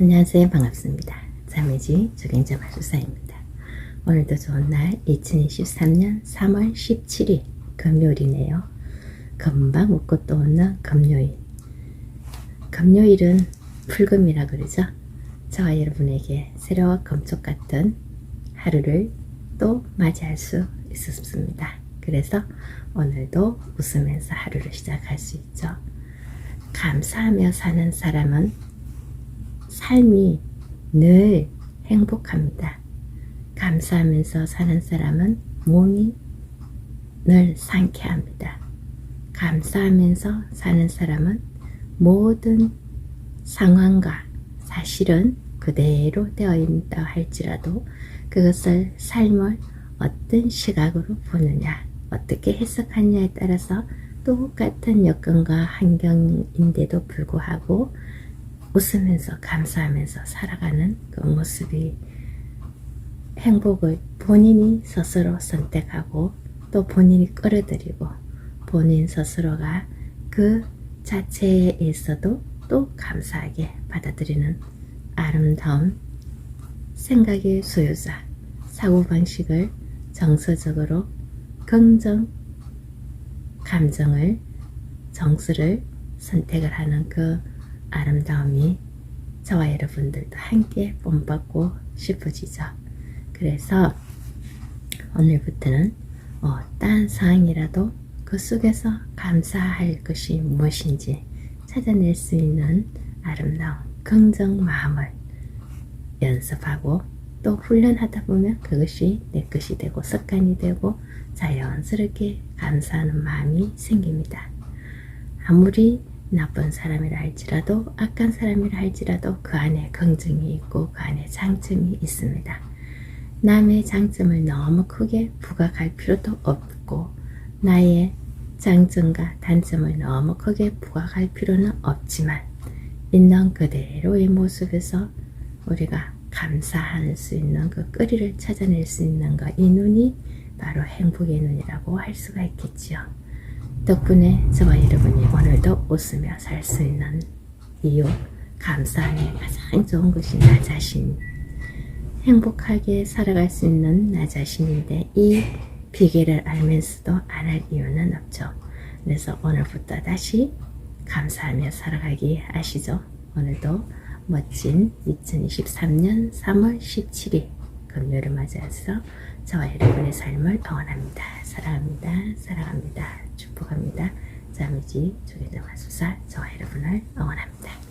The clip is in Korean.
안녕하세요. 반갑습니다. 자매지 조경자 마술사입니다. 오늘도 좋은 날 2023년 3월 17일 금요일이네요. 금방 웃고 또 오는 금요일. 금요일은 풀금이라 그러죠. 저와 여러분에게 새로운 금쪽 같은 하루를 또 맞이할 수 있었습니다. 그래서 오늘도 웃으면서 하루를 시작할 수 있죠. 감사하며 사는 사람은 삶이 늘 행복합니다. 감사하면서 사는 사람은 몸이 늘 상쾌합니다. 감사하면서 사는 사람은 모든 상황과 사실은 그대로 되어 있다 할지라도 그것을 삶을 어떤 시각으로 보느냐, 어떻게 해석하느냐에 따라서 똑같은 여건과 환경인데도 불구하고 웃으면서 감사하면서 살아가는 그 모습이 행복을 본인이 스스로 선택하고 또 본인이 끌어들이고 본인 스스로가 그 자체에서도 또 감사하게 받아들이는 아름다운 생각의 소유자, 사고방식을 정서적으로 긍정, 감정을, 정수를 선택을 하는 그 아름다움이 저와 여러분들도 함께 본받고 싶어지죠. 그래서 오늘부터는 어떠한 상황이라도 그 속에서 감사할 것이 무엇인지 찾아낼 수 있는 아름다운 긍정 마음을 연습하고 또 훈련하다 보면 그것이 내 것이 되고 습관이 되고 자연스럽게 감사하는 마음이 생깁니다. 아무리 나쁜 사람이라 할지라도 악한 사람이라 할지라도 그 안에 긍정이 있고 그 안에 장점이 있습니다. 남의 장점을 너무 크게 부각할 필요도 없고 나의 장점과 단점을 너무 크게 부각할 필요는 없지만 있는 그대로의 모습에서 우리가 감사할 수 있는 그 끄리를 찾아낼 수 있는 것, 이 눈이 바로 행복의 눈이라고 할 수가 있겠지요. 덕분에 저와 여러분이 오늘도 웃으며 살 수 있는 이유, 감사함이 가장 좋은 것이 나 자신. 행복하게 살아갈 수 있는 나 자신인데 이 비결을 알면서도 안 할 이유는 없죠. 그래서 오늘부터 다시 감사하며 살아가기 아시죠? 오늘도 멋진 2023년 3월 17일 금요일을 맞이해서 저와 여러분의 삶을 응원합니다. 사랑합니다. 사랑합니다. 축복합니다. 자미지 조계정 마술사 저와 여러분을 응원합니다.